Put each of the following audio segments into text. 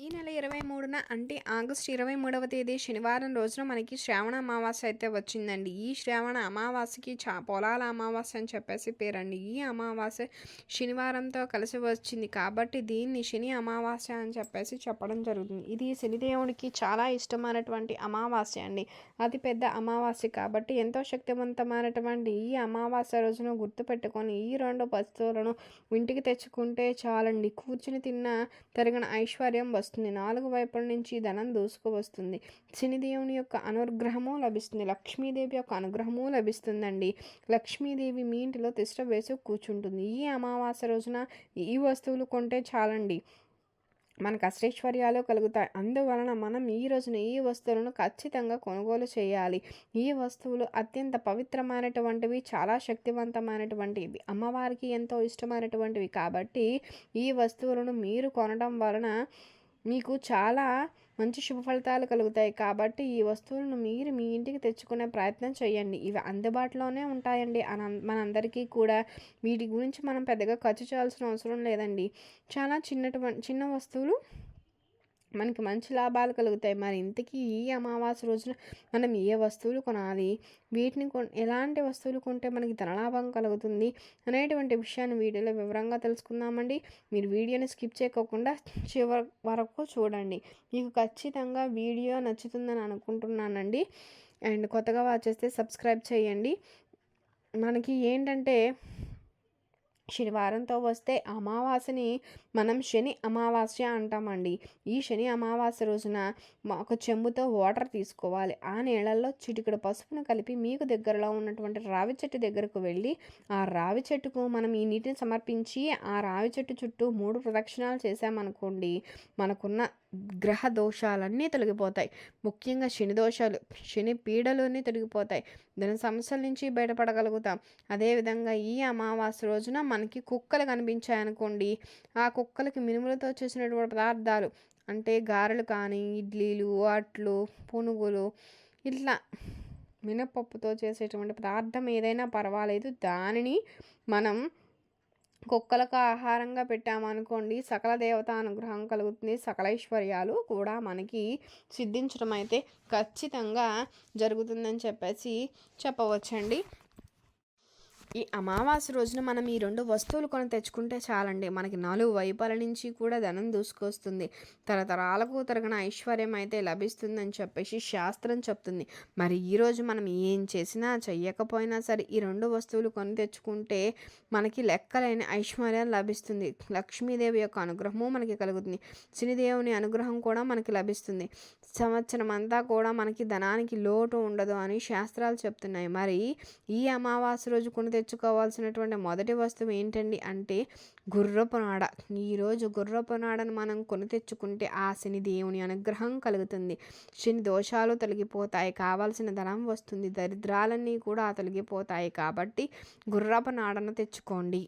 ఈ నెల ఇరవై మూడున అంటే ఆగస్టు ఇరవై మూడవ తేదీ శనివారం రోజున మనకి శ్రావణ అమావాస్య అయితే వచ్చిందండి. ఈ శ్రావణ అమావాస్యకి చా పొలాల అమావాస్య అని చెప్పేసి పేరండి. ఈ అమావాస్య శనివారంతో కలిసి వచ్చింది కాబట్టి దీన్ని శని అమావాస్య అని చెప్పేసి చెప్పడం జరుగుతుంది. ఇది శనిదేవుడికి చాలా ఇష్టమైనటువంటి అమావాస్య అండి. అతి పెద్ద అమావాస్య కాబట్టి ఎంతో శక్తివంతమైనటువంటి ఈ అమావాస్య రోజున గుర్తుపెట్టుకొని ఈ రెండు వస్తువులను ఇంటికి తెచ్చుకుంటే చాలండి. కూర్చుని తిన్న తరిగిన ఐశ్వర్యం వస్తుంది. నాలుగు వైపుల నుంచి ధనం దూసుకు వస్తుంది శనిదేవుని యొక్క అనుగ్రహము లభిస్తుంది. లక్ష్మీదేవి యొక్క అనుగ్రహము లభిస్తుందండి. లక్ష్మీదేవి మీ ఇంటిలో తిష్ట వేసి కూర్చుంటుంది. ఈ అమావాస్య రోజున ఈ వస్తువులు కొంటే చాలండి. మనకు అష్టైశ్వర్యాలు కలుగుతాయి. అందువలన మనం ఈ రోజున ఈ వస్తువులను ఖచ్చితంగా కొనుగోలు చేయాలి. ఈ వస్తువులు అత్యంత పవిత్రమైనటువంటివి చాలా శక్తివంతమైనటువంటివి అమ్మవారికి ఎంతో ఇష్టమైనటువంటివి కాబట్టి ఈ వస్తువులను మీరు కొనడం వలన మీకు చాలా మంచి శుభ ఫలితాలు కలుగుతాయి. కాబట్టి ఈ వస్తువులను మీరు మీ ఇంటికి తెచ్చుకునే ప్రయత్నం చేయండి. ఇవి అందుబాటులోనే ఉంటాయండి. అన మనందరికీ కూడా వీటి గురించి మనం పెద్దగా ఖర్చు చేయాల్సిన అవసరం లేదండి. చాలా చిన్నటువంటి చిన్న వస్తువులు మనకి మంచి లాభాలు కలుగుతాయి. మరి ఇంతకీ ఈ అమావాస్య రోజున మనం ఏ వస్తువులు కొనాలి? వీటిని కొ ఎలాంటి వస్తువులు కొంటే మనకి ధనలాభం కలుగుతుంది? అనేటువంటి విషయాన్ని వీడియోలో వివరంగా తెలుసుకుందామండి. మీరు వీడియోని స్కిప్ చేయకోకుండా చివరి వరకు చూడండి. మీకు ఖచ్చితంగా వీడియో నచ్చుతుందని అనుకుంటున్నానండి. అండ్ కొత్తగా వాచ్ చేస్తే సబ్స్క్రైబ్ చేయండి. మనకి ఏంటంటే శనివారంతో వస్తే అమావాస్యని మనం శని అమావాస్య అంటామండి. ఈ శని అమావాస్య రోజున ఒక చెంబుతో వాటర్ తీసుకోవాలి. ఆ నీళ్ళల్లో చిటికడు పసుపును కలిపి మీకు దగ్గరలో ఉన్నటువంటి రావి చెట్టు దగ్గరకు వెళ్ళి ఆ రావి చెట్టుకు మనం ఈ నీటిని సమర్పించి ఆ రావి చెట్టు చుట్టూ మూడు ప్రదక్షిణాలు చేసామనుకోండి మనకున్న గ్రహ దోషాలన్నీ తొలగిపోతాయి. ముఖ్యంగా శని దోషాలు శని పీడలన్నీ తొలగిపోతాయి. దాని సమస్యల నుంచి బయటపడగలుగుతాం. అదేవిధంగా ఈ అమావాస్య రోజున మనకి కుక్కలు కనిపించాయనుకోండి ఆ కుక్క కుక్కలకి మినుములతో చేసినటువంటి పదార్థాలు అంటే గారెలు కానీ ఇడ్లీలు అట్లు పునుగులు ఇట్లా మినపప్పుతో చేసేటువంటి పదార్థం ఏదైనా పర్వాలేదు. దానిని మనం కుక్కలకు ఆహారంగా పెట్టామనుకోండి సకల దేవత అనుగ్రహం కలుగుతుంది. సకలైశ్వర్యాలు కూడా మనకి సిద్ధించడం అయితే ఖచ్చితంగా జరుగుతుందని చెప్పేసి చెప్పవచ్చండి. ఈ అమావాస్య రోజున మనం ఈ రెండు వస్తువులు కొని తెచ్చుకుంటే చాలండి. మనకి నాలుగు వైపుల నుంచి కూడా ధనం దూసుకొస్తుంది. తరతరాలకు తరగిన ఐశ్వర్యం అయితే లభిస్తుందని చెప్పేసి శాస్త్రం చెప్తుంది. మరి ఈరోజు మనం ఏం చేసినా చెయ్యకపోయినా సరే ఈ రెండు వస్తువులు కొని తెచ్చుకుంటే మనకి లెక్కలేని ఐశ్వర్యం లభిస్తుంది. లక్ష్మీదేవి యొక్క అనుగ్రహము మనకి కలుగుతుంది. శనిదేవుని అనుగ్రహం కూడా మనకి లభిస్తుంది. సంవత్సరం అంతా కూడా మనకి ధనానికి లోటు ఉండదు అని శాస్త్రాలు చెప్తున్నాయి. మరి ఈ అమావాస్య రోజు కొని తెచ్చుకోవాల్సినటువంటి మొదటి వస్తువు ఏంటండి అంటే గుర్రపు నాడ. ఈరోజు గుర్రపు నాడను మనం కొని తెచ్చుకుంటే ఆ శని దేవుని అనుగ్రహం కలుగుతుంది. శని దోషాలు తొలగిపోతాయి కావాల్సిన ధనం వస్తుంది దరిద్రాలన్నీ కూడా తొలగిపోతాయి కాబట్టి గుర్రపు నాడను తెచ్చుకోండి.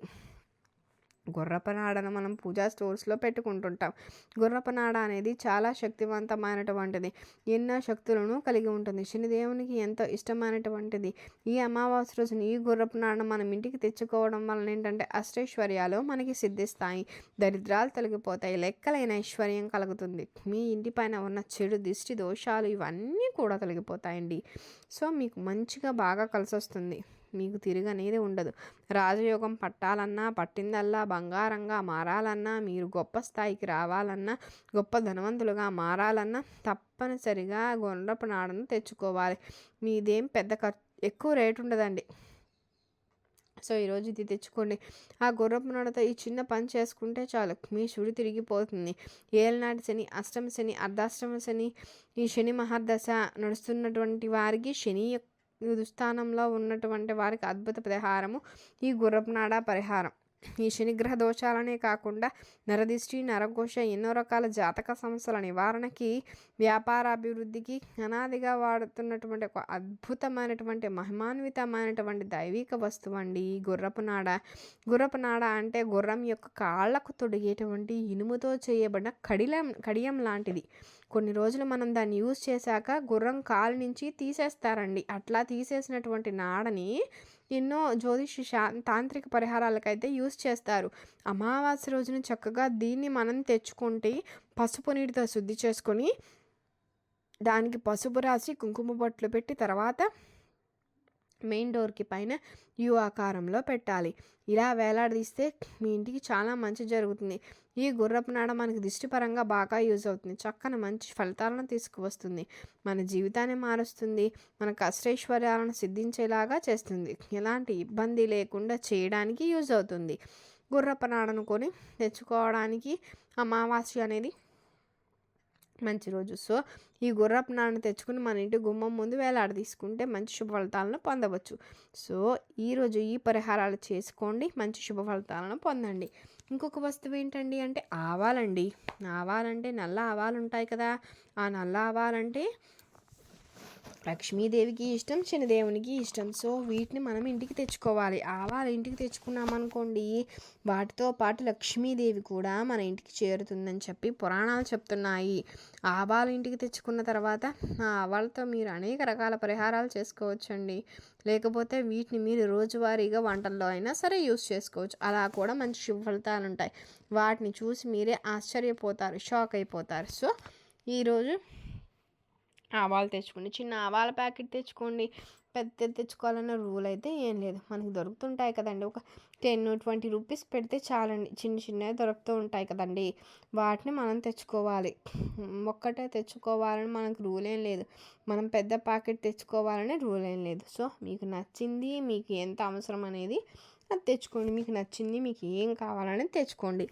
గుర్రపనాడను మనం పూజా స్టోర్స్లో పెట్టుకుంటుంటాం. గుర్రపనాడ అనేది చాలా శక్తివంతమైనటువంటిది. ఎన్నో శక్తులను కలిగి ఉంటుంది. శనిదేవునికి ఎంతో ఇష్టమైనటువంటిది. ఈ అమావాస్య రోజున ఈ గుర్రపనాడను మనం ఇంటికి తెచ్చుకోవడం వలన ఏంటంటే అష్టైశ్వర్యాలు మనకి సిద్ధిస్తాయి. దరిద్రాలు తొలగిపోతాయి. లెక్కలైన ఐశ్వర్యం కలుగుతుంది. మీ ఇంటి పైన ఉన్న చెడు దిష్టి దోషాలు ఇవన్నీ కూడా తొలగిపోతాయండి. సో మీకు మంచిగా బాగా కలిసి వస్తుంది మీకు తిరగనేది ఉండదు. రాజయోగం పట్టాలన్నా పట్టిందల్లా బంగారంగా మారాలన్నా మీరు గొప్ప స్థాయికి రావాలన్నా గొప్ప ధనవంతులుగా మారాలన్నా తప్పనిసరిగా గుర్రపు నాడను తెచ్చుకోవాలి. మీదేం పెద్ద ఖర్చు ఎక్కువ రేటు ఉండదండి. సో ఈరోజు ఇది తెచ్చుకోండి. ఆ గుర్రపు నడత ఈ చిన్న పని చేసుకుంటే చాలు. మీ శుడి తిరిగిపోతుంది. ఏలనాటి శని అష్టమ శని అర్ధాష్టమ శని ఈ శని మహర్దశ నడుస్తున్నటువంటి వారికి శని యొక్క దుస్థానంలో ఉన్నటువంటి వారికి అద్భుత పరిహారము. ఈ గుర్రపునాడ పరిహారం. ఈ శనిగ్రహ దోషాలనే కాకుండా నరదిష్టి నరఘోష ఎన్నో రకాల జాతక సమస్యల నివారణకి వ్యాపార అభివృద్ధికి అనాదిగా వాడుతున్నటువంటి ఒక అద్భుతమైనటువంటి మహిమాన్వితమైనటువంటి దైవిక వస్తువు అండి ఈ గుర్రపు నాడ. గుర్రపు నాడ అంటే గుర్రం యొక్క కాళ్ళకు తొడిగేటువంటి ఇనుముతో చేయబడిన కడిలం కడియం లాంటిది. కొన్ని రోజులు మనం దాన్ని యూజ్ చేశాక గుర్రం కాలు నుంచి తీసేస్తారండి. అట్లా తీసేసినటువంటి నాడని ఎన్నో జ్యోతిష శా తాంత్రిక పరిహారాలకైతే యూస్ చేస్తారు. అమావాస్య రోజున చక్కగా దీన్ని మనం తెచ్చుకుంటే పసుపు నీటితో శుద్ధి చేసుకొని దానికి పసుపు రాసి కుంకుమ బొట్లు పెట్టి తర్వాత మెయిన్ డోర్కి పైన యు ఆకారంలో పెట్టాలి. ఇలా వేలాడదీస్తే మీ ఇంటికి చాలా మంచి జరుగుతుంది. ఈ గుర్రపు నాడ మనకి దిష్టిపరంగా బాగా యూజ్ అవుతుంది. చక్కని మంచి ఫలితాలను తీసుకువస్తుంది. మన జీవితాన్ని మారుస్తుంది. మన కష్టైశ్వర్యాలను సిద్ధించేలాగా చేస్తుంది. ఎలాంటి ఇబ్బంది లేకుండా చేయడానికి యూజ్ అవుతుంది. గుర్రపు నాడను కొని తెచ్చుకోవడానికి అమావాస్య అనేది మంచి రోజు. సో ఈ గుర్రపు నాన్న తెచ్చుకుని మన ఇంటి గుమ్మం ముందు వేలాడ తీసుకుంటే మంచి శుభ ఫలితాలను పొందవచ్చు. సో ఈరోజు ఈ పరిహారాలు చేసుకోండి మంచి శుభ ఫలితాలను పొందండి. ఇంకొక వస్తువు ఏంటండి అంటే ఆవాలండి. ఆవాలంటే నల్ల ఆవాలు ఉంటాయి కదా ఆ నల్ల ఆవాలంటే లక్ష్మీదేవికి ఇష్టం శనిదేవునికి ఇష్టం. సో వీటిని మనం ఇంటికి తెచ్చుకోవాలి. ఆవాలు ఇంటికి తెచ్చుకున్నామనుకోండి వాటితో పాటు లక్ష్మీదేవి కూడా మన ఇంటికి చేరుతుందని చెప్పి పురాణాలు చెప్తున్నాయి. ఆవాలు ఇంటికి తెచ్చుకున్న తర్వాత ఆ ఆవాలతో మీరు అనేక రకాల పరిహారాలు చేసుకోవచ్చండి. లేకపోతే వీటిని మీరు రోజువారీగా వంటల్లో అయినా సరే యూస్ చేసుకోవచ్చు. అలా కూడా మంచి శుభ ఫలితాలు ఉంటాయి. వాటిని చూసి మీరే ఆశ్చర్యపోతారు షాక్ అయిపోతారు. సో ఈరోజు ఆవాలు తెచ్చుకోండి. చిన్న ఆవాల ప్యాకెట్ తెచ్చుకోండి. పెద్ద తెచ్చుకోవాలన్న రూల్ అయితే ఏం లేదు. మనకి దొరుకుతుంటాయి కదండి. ఒక టెన్ ట్వంటీ రూపీస్ పెడితే చాలండి. చిన్న చిన్నవి దొరుకుతూ ఉంటాయి కదండి. వాటిని మనం తెచ్చుకోవాలి. ఒక్కటే తెచ్చుకోవాలని మనకు రూల్ ఏం లేదు. మనం పెద్ద ప్యాకెట్ తెచ్చుకోవాలని రూల్ ఏం లేదు. సో మీకు నచ్చింది మీకు ఎంత అవసరం అనేది అది తెచ్చుకోండి. మీకు నచ్చింది మీకు ఏం కావాలనేది తెచ్చుకోండి.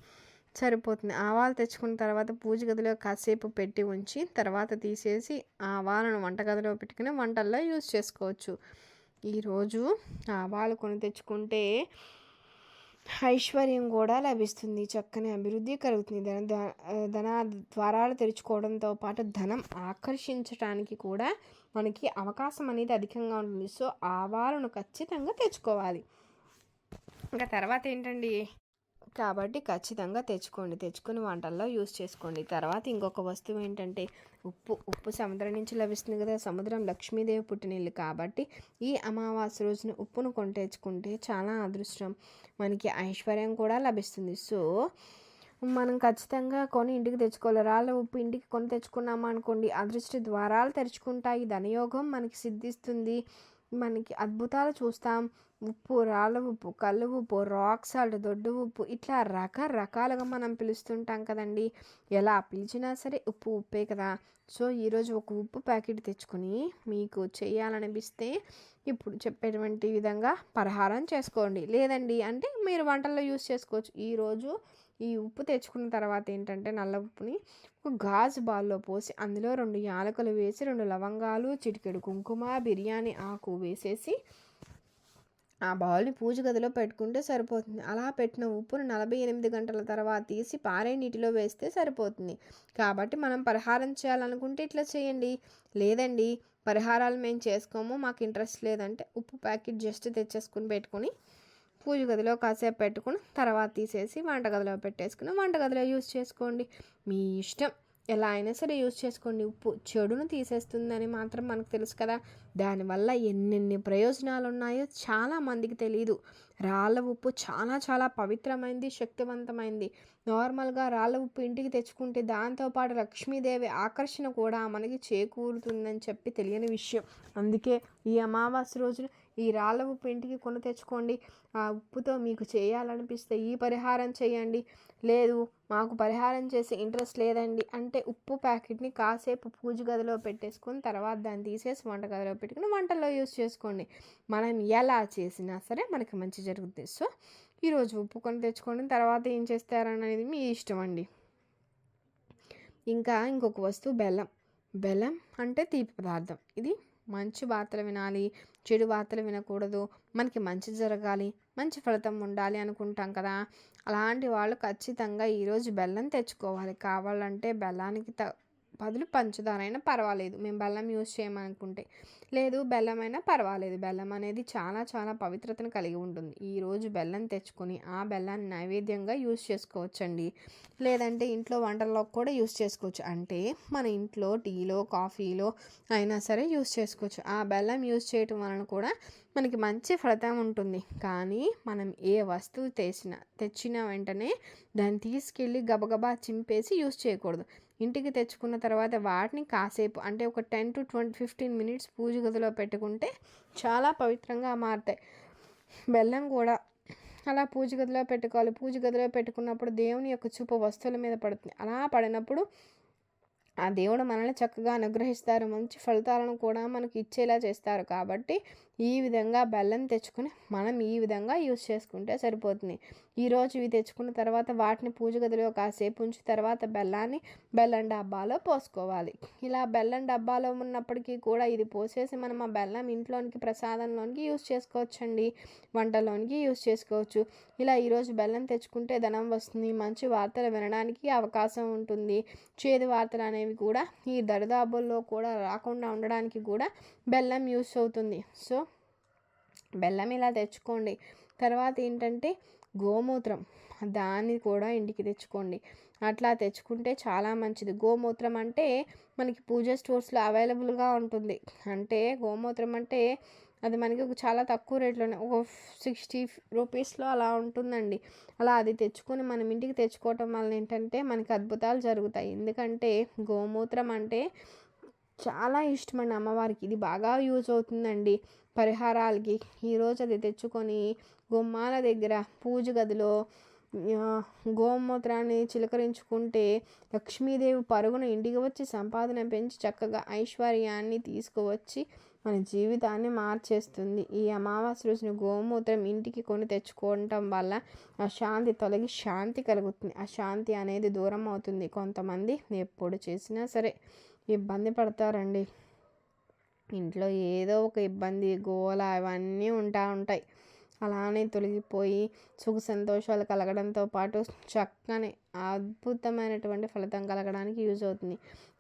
సరిపోతుంది. ఆవాలు తెచ్చుకున్న తర్వాత పూజ గదిలో కాసేపు పెట్టి ఉంచి తర్వాత తీసేసి ఆవాలను వంటగదిలో పెట్టుకుని వంటల్లో యూజ్ చేసుకోవచ్చు. ఈరోజు ఆవాలు కొని తెచ్చుకుంటే ఐశ్వర్యం కూడా లభిస్తుంది. చక్కని అభివృద్ధి కలుగుతుంది. ధన ధన ద్వారాలు తెరుచుకోవడంతో పాటు ధనం ఆకర్షించడానికి కూడా మనకి అవకాశం అనేది అధికంగా ఉంటుంది. సో ఆవాలను ఖచ్చితంగా తెచ్చుకోవాలి. ఇంకా తర్వాత ఏంటండి? కాబట్టి ఖచ్చితంగా తెచ్చుకోండి. తెచ్చుకుని వంటల్లో యూస్ చేసుకోండి. తర్వాత ఇంకొక వస్తువు ఏంటంటే ఉప్పు. ఉప్పు సముద్రం నుంచి లభిస్తుంది కదా. సముద్రం లక్ష్మీదేవి పుట్టినీళ్ళు కాబట్టి ఈ అమావాస్య రోజున ఉప్పును కొని తెచ్చుకుంటే చాలా అదృష్టం. మనకి ఐశ్వర్యం కూడా లభిస్తుంది. సో మనం ఖచ్చితంగా కొని ఇంటికి తెచ్చుకోవాలి. రాళ్ళ ఉప్పు ఇంటికి కొని తెచ్చుకున్నాము అనుకోండి అదృష్ట ద్వారాలు తెరుచుకుంటాయి. ధనయోగం మనకి సిద్ధిస్తుంది. మనకి అద్భుతాలు చూస్తాం. ఉప్పు రాళ్ళ ఉప్పు కళ్ళు ఉప్పు రాక్ సాల్ట్ దొడ్డు ఉప్పు ఇట్లా రకరకాలుగా మనం పిలుస్తుంటాం కదండి. ఎలా పిలిచినా సరే ఉప్పు ఉప్పే కదా. సో ఈరోజు ఒక ఉప్పు ప్యాకెట్ తెచ్చుకొని మీకు చేయాలనిపిస్తే ఇప్పుడు చెప్పేటువంటి విధంగా పరిహారం చేసుకోండి. లేదండి అంటే మీరు వంటల్లో యూస్ చేసుకోవచ్చు. ఈరోజు ఈ ఉప్పు తెచ్చుకున్న తర్వాత ఏంటంటే నల్ల ఉప్పుని ఒక గాజు బాల్లో పోసి అందులో రెండు యాలకులు వేసి రెండు లవంగాలు చిటికెడు కుంకుమ బిర్యానీ ఆకు వేసేసి ఆ బౌల్ని పూజ గదిలో పెట్టుకుంటే సరిపోతుంది. అలా పెట్టిన ఉప్పును నలభై ఎనిమిది గంటల తర్వాత తీసి పారే నీటిలో వేస్తే సరిపోతుంది. కాబట్టి మనం పరిహారం చేయాలనుకుంటే ఇట్లా చేయండి. లేదండి పరిహారాలు మేము చేసుకోము మాకు ఇంట్రెస్ట్ లేదంటే ఉప్పు ప్యాకెట్ జస్ట్ తెచ్చేసుకుని పెట్టుకొని పూజ గదిలో కాసేపు పెట్టుకుని తర్వాత తీసేసి వంటగదిలో పెట్టేసుకుని వంటగదిలో యూజ్ చేసుకోండి. మీ ఇష్టం. ఎలా అయినా సరే యూజ్ చేసుకోండి. ఉప్పు చెడును తీసేస్తుందని మాత్రం మనకు తెలుసు కదా. దానివల్ల ఎన్నెన్ని ప్రయోజనాలు ఉన్నాయో చాలా మందికి తెలియదు రాళ్ళ ఉప్పు చాలా చాలా పవిత్రమైంది శక్తివంతమైంది. నార్మల్గా రాళ్ళ ఉప్పు ఇంటికి తెచ్చుకుంటే దాంతోపాటు లక్ష్మీదేవి ఆకర్షణ కూడా మనకి చేకూరుతుందని చెప్పి తెలియని విషయం. అందుకే ఈ అమావాస్య రోజున ఈ రాళ్ళ ఉప్పు ఇంటికి కొని తెచ్చుకోండి. ఆ ఉప్పుతో మీకు చేయాలనిపిస్తే ఈ పరిహారం చేయండి. లేదు మాకు పరిహారం చేసే ఇంట్రెస్ట్ లేదండి. అంటే ఉప్పు ప్యాకెట్ని కాసేపు పూజ గదిలో పెట్టేసుకొని తర్వాత దాన్ని తీసేసి వంట గదిలో పెట్టుకుని వంటల్లో యూస్ చేసుకోండి. మనం ఎలా చేసినా సరే మనకి మంచి జరుగుతుంది సో ఈరోజు ఉప్పు కొని తెచ్చుకోండి. తర్వాత ఏం చేస్తారనేది మీ ఇష్టం అండి. ఇంకా ఇంకొక వస్తువు బెల్లం. బెల్లం అంటే తీపి పదార్థం. ఇది మంచి వార్తలు వినాలి చెడు వార్తలు వినకూడదు. మనకి మంచి జరగాలి మంచి ఫలితం ఉండాలి అనుకుంటాం కదా. అలాంటి వాళ్ళు ఖచ్చితంగా ఈరోజు బెల్లం తెచ్చుకోవాలి. కావాలంటే బెల్లానికి త బదులు పంచదార అయినా పర్వాలేదు. మేము బెల్లం యూస్ చేయమనుకుంటే. లేదు బెల్లం అయినా పర్వాలేదు. బెల్లం అనేది చాలా చాలా పవిత్రతను కలిగి ఉంటుంది. ఈరోజు బెల్లం తెచ్చుకొని ఆ బెల్లాన్ని నైవేద్యంగా యూస్ చేసుకోవచ్చండి. లేదంటే ఇంట్లో వంటల్లో కూడా యూజ్ చేసుకోవచ్చు. అంటే మన ఇంట్లో టీలో కాఫీలో అయినా సరే యూజ్ చేసుకోవచ్చు. ఆ బెల్లం యూజ్ చేయటం వలన కూడా మనకి మంచి ఫలితం ఉంటుంది. కానీ మనం ఏ వస్తువు తెచ్చిన తెచ్చిన వెంటనే దాన్ని తీసుకెళ్ళి గబగబా చింపేసి యూజ్ చేయకూడదు. ఇంటికి తెచ్చుకున్న తర్వాత వాటిని కాసేపు అంటే ఒక ten to twenty fifteen minutes పూజ గదిలో పెట్టుకుంటే చాలా పవిత్రంగా మారుతాయి. బెల్లం కూడా అలా పూజ గదిలో పెట్టుకోవాలి. పూజ గదిలో పెట్టుకున్నప్పుడు దేవుని యొక్క చూపు వస్తువుల మీద పడుతుంది. అలా పడినప్పుడు ఆ దేవుడు మనల్ని చక్కగా అనుగ్రహిస్తారు. మంచి ఫలితాలను కూడా మనకి ఇచ్చేలా చేస్తారు. కాబట్టి ఈ విధంగా బెల్లం తెచ్చుకుని మనం ఈ విధంగా యూస్ చేసుకుంటే సరిపోతుంది. ఈరోజు ఇవి తెచ్చుకున్న తర్వాత వాటిని పూజ గదిలో కాసేపు ఉంచి తర్వాత బెల్లాన్ని బెల్లం డబ్బాలో పోసుకోవాలి. ఇలా బెల్లం డబ్బాలో ఉన్నప్పటికీ కూడా ఇది పోసేసి మనం ఆ బెల్లం ఇంట్లోనికి ప్రసాదంలోనికి యూస్ చేసుకోవచ్చండి. వంటలోనికి యూస్ చేసుకోవచ్చు. ఇలా ఈరోజు బెల్లం తెచ్చుకుంటే ధనం వస్తుంది. మంచి వార్తలు వినడానికి అవకాశం ఉంటుంది. చేదు వార్తలు అనేవి కూడా ఈ దరిదాబుల్లో కూడా రాకుండా ఉండడానికి కూడా బెల్లం యూస్ అవుతుంది. సో బెల్లం ఇలా తెచ్చుకోండి. తర్వాత ఏంటంటే గోమూత్రం దాన్ని కూడా ఇంటికి తెచ్చుకోండి. అట్లా తెచ్చుకుంటే చాలా మంచిది. గోమూత్రం అంటే మనకి పూజ స్టోర్స్లో అవైలబుల్గా ఉంటుంది. అంటే గోమూత్రం అంటే అది మనకి చాలా తక్కువ రేట్లోనే ఒక సిక్స్టీ రూపీస్లో అలా ఉంటుందండి. అలా అది తెచ్చుకొని మనం ఇంటికి తెచ్చుకోవటం వల్ల ఏంటంటే మనకి అద్భుతాలు జరుగుతాయి. ఎందుకంటే గోమూత్రం అంటే చాలా ఇష్టమండి అమ్మవారికి. ఇది బాగా యూజ్ అవుతుందండి పరిహారాలకి. ఈరోజు అది తెచ్చుకొని గుమ్మాల దగ్గర పూజ గదిలో గోమూత్రాన్ని చిలకరించుకుంటే లక్ష్మీదేవి పరుగున ఇంటికి వచ్చి సంపాదన పెంచి చక్కగా ఐశ్వర్యాన్ని తీసుకువచ్చి మన జీవితాన్ని మార్చేస్తుంది. ఈ అమావాస్య రోజున గోమూత్రం ఇంటికి కొని తెచ్చుకోవటం వల్ల ఆ శాంతి తొలగి శాంతి కలుగుతుంది. అశాంతి అనేది దూరం అవుతుంది. కొంతమంది ఎప్పుడు చేసినా సరే. ఇబ్బంది పడతారండి. ఇంట్లో ఏదో ఒక ఇబ్బంది గోల అవన్నీ ఉంటా ఉంటాయి. అలానే తొలగిపోయి సుఖ సంతోషాలు కలగడంతో పాటు చక్కని అద్భుతమైనటువంటి ఫలితం కలగడానికి యూజ్ అవుతుంది.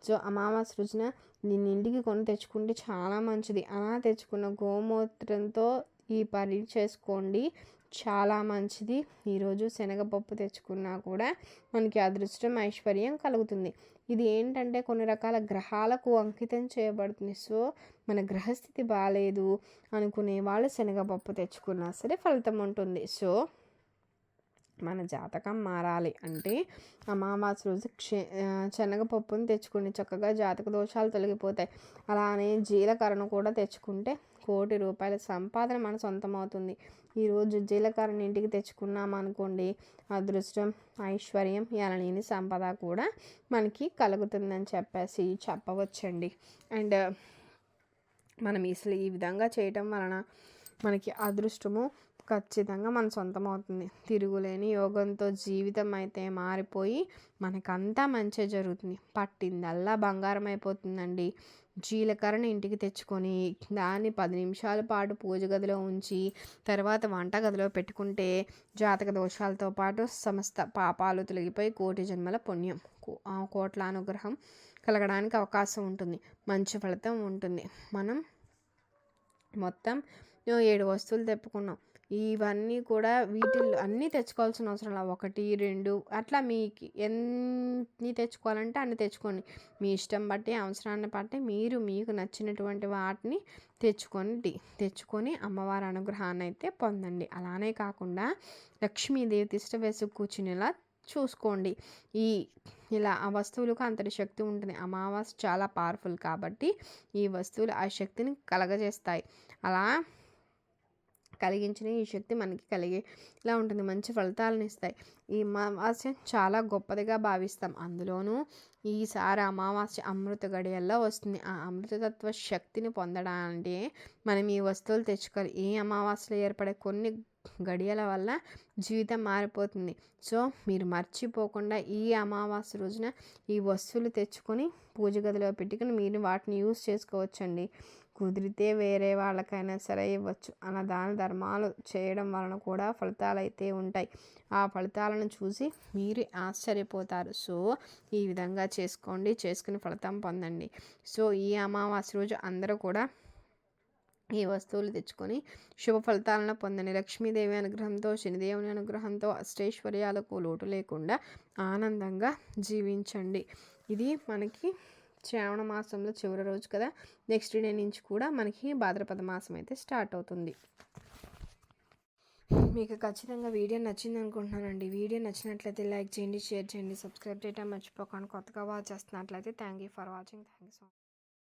సో అమావాస్య రోజున నిన్న ఇంటికి కొని తెచ్చుకుంటే చాలా మంచిది. అలా తెచ్చుకున్న గోమూత్రంతో ఈ పని చేసుకోండి. చాలా మంచిది. ఈరోజు శనగపప్పు తెచ్చుకున్నా కూడా మనకి అదృష్టం ఐశ్వర్యం కలుగుతుంది. ఇది ఏంటంటే కొన్ని రకాల గ్రహాలకు అంకితం చేయబడుతుంది. సో మన గ్రహస్థితి బాగాలేదు అనుకునే వాళ్ళు శనగపప్పు తెచ్చుకున్నా సరే ఫలితం ఉంటుంది. సో మన జాతకం మారాలి. అంటే అమావాస్య రోజు క్షే శనగపప్పును తెచ్చుకుని చక్కగా జాతక దోషాలు తొలగిపోతాయి. అలానే జీలకర్రను కూడా తెచ్చుకుంటే కోటి రూపాయల సంపాదన మన సొంతం అవుతుంది ఈరోజు జీలకర్రని ఇంటికి తెచ్చుకున్నాం అనుకోండి అదృష్టం ఐశ్వర్యం ఎనలేని సంపద కూడా మనకి కలుగుతుందని చెప్పేసి చెప్పవచ్చండి. అండ్ మనం అసలు ఈ విధంగా చేయటం వలన మనకి అదృష్టము ఖచ్చితంగా మన సొంతం అవుతుంది తిరుగులేని యోగంతో జీవితం అయితే మారిపోయి మనకంతా మంచి జరుగుతుంది. పట్టిందల్లా బంగారం అయిపోతుందండి జీలకర్రని ఇంటికి తెచ్చుకొని దాన్ని పది నిమిషాల పాటు పూజ గదిలో ఉంచి తర్వాత వంట గదిలో పెట్టుకుంటే జాతక దోషాలతో పాటు సమస్త పాపాలు తొలగిపోయి కోటి జన్మల పుణ్యం. కోట్ల అనుగ్రహం కలగడానికి అవకాశం ఉంటుంది. మంచి ఫలితం ఉంటుంది. మనం మొత్తం ఏడు వస్తువులు తెప్పుకున్నాం. ఇవన్నీ కూడా వీటిల్లో అన్నీ తెచ్చుకోవాల్సిన అవసరం లేదు. ఒకటి రెండు అట్లా మీకు ఎన్ని తెచ్చుకోవాలంటే అన్ని తెచ్చుకోండి. మీ ఇష్టం బట్టి అవసరాన్ని బట్టి మీరు మీకు నచ్చినటువంటి వాటిని తెచ్చుకోండి తెచ్చుకొని అమ్మవారి అనుగ్రహాన్ని అయితే పొందండి. అలానే కాకుండా లక్ష్మీదేవి తిష్ట వేసి కూర్చునేలా చూసుకోండి. ఈ ఇలా ఆ వస్తువులకు అంతటి శక్తి ఉంటుంది. అమావాస్య చాలా పవర్ఫుల్ కాబట్టి ఈ వస్తువులు ఆ శక్తిని కలగజేస్తాయి. అలా కలిగించిన ఈ శక్తి మనకి కలిగేలా ఇలా ఉంటుంది. మంచి ఫలితాలను ఇస్తాయి. ఈ అమావాస్య చాలా గొప్పదిగా భావిస్తాం. అందులోనూ ఈసారి అమావాస్య అమృత గడియల్లో వస్తుంది. ఆ అమృతతత్వ శక్తిని పొందడానికి మనం ఈ వస్తువులు తెచ్చుకోవాలి. ఈ అమావాస్యలో ఏర్పడే కొన్ని గడియల వల్ల జీవితం మారిపోతుంది. సో మీరు మర్చిపోకుండా ఈ అమావాస్య రోజున ఈ వస్తువులు తెచ్చుకొని పూజ గదిలో పెట్టుకుని మీరు వాటిని యూస్ చేసుకోవచ్చండి. కుదిరితే వేరే వాళ్ళకైనా సరే ఇవ్వచ్చు. అలా దాన ధర్మాలు చేయడం వలన కూడా ఫలితాలు అయితే ఉంటాయి. ఆ ఫలితాలను చూసి మీరు ఆశ్చర్యపోతారు. సో ఈ విధంగా చేసుకోండి. చేసుకుని ఫలితం పొందండి. సో ఈ అమావాస్య రోజు అందరూ కూడా ఈ వస్తువులు తెచ్చుకొని శుభ ఫలితాలను పొందండి. లక్ష్మీదేవి అనుగ్రహంతో శనిదేవుని అనుగ్రహంతో అష్టైశ్వర్యాలకు లోటు లేకుండా ఆనందంగా జీవించండి. ఇది మనకి శ్రావణ మాసంలో చివరి రోజు కదా? నెక్స్ట్ డే నుంచి కూడా మనకి భాద్రపద మాసం అయితే స్టార్ట్ అవుతుంది. మీకు ఖచ్చితంగా వీడియో నచ్చింది అనుకుంటున్నానండి. వీడియో నచ్చినట్లయితే లైక్ చేయండి షేర్ చేయండి సబ్స్క్రైబ్ చేయడం మర్చిపోకండి. కొత్తగా వాచ్ చేస్తున్నట్లయితే thank you for watching thank you so much